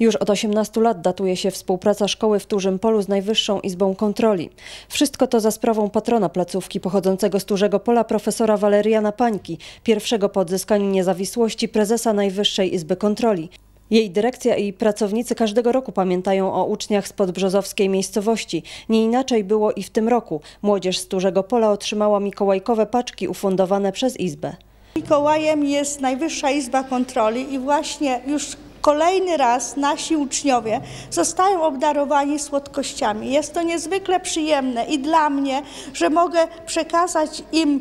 Już od 18 lat datuje się współpraca szkoły w Turzym Polu z Najwyższą Izbą Kontroli. Wszystko to za sprawą patrona placówki pochodzącego z Turzego Pola profesora Waleriana Pańki, pierwszego po odzyskaniu niezawisłości prezesa Najwyższej Izby Kontroli. Jej dyrekcja i pracownicy każdego roku pamiętają o uczniach z podbrzozowskiej miejscowości. Nie inaczej było i w tym roku. Młodzież z Turzego Pola otrzymała mikołajkowe paczki ufundowane przez Izbę. Mikołajem jest Najwyższa Izba Kontroli i właśnie już kolejny raz nasi uczniowie zostają obdarowani słodkościami. Jest to niezwykle przyjemne i dla mnie, że mogę przekazać im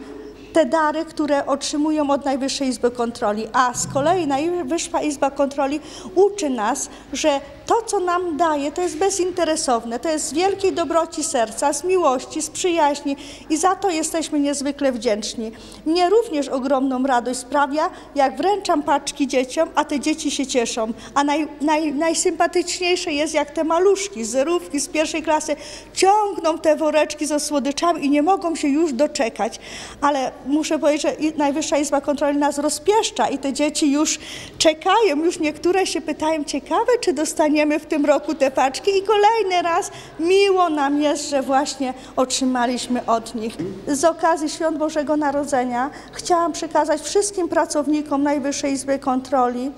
te dary, które otrzymują od Najwyższej Izby Kontroli. A z kolei Najwyższa Izba Kontroli uczy nas, że to, co nam daje, to jest bezinteresowne, to jest z wielkiej dobroci serca, z miłości, z przyjaźni i za to jesteśmy niezwykle wdzięczni. Mnie również ogromną radość sprawia, jak wręczam paczki dzieciom, a te dzieci się cieszą. A naj, naj, najsympatyczniejsze jest, jak te maluszki, zerówki z pierwszej klasy ciągną te woreczki ze słodyczami i nie mogą się już doczekać. Ale muszę powiedzieć, że Najwyższa Izba Kontroli nas rozpieszcza i te dzieci już czekają, już niektóre się pytają, ciekawe, czy dostaniemy w tym roku te paczki i kolejny raz miło nam jest, że właśnie otrzymaliśmy od nich. Z okazji Świąt Bożego Narodzenia chciałam przekazać wszystkim pracownikom Najwyższej Izby Kontroli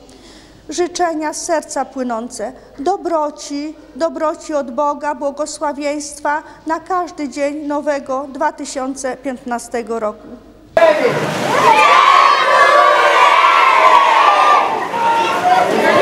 życzenia z serca płynące, dobroci, dobroci od Boga, błogosławieństwa na każdy dzień nowego 2015 roku.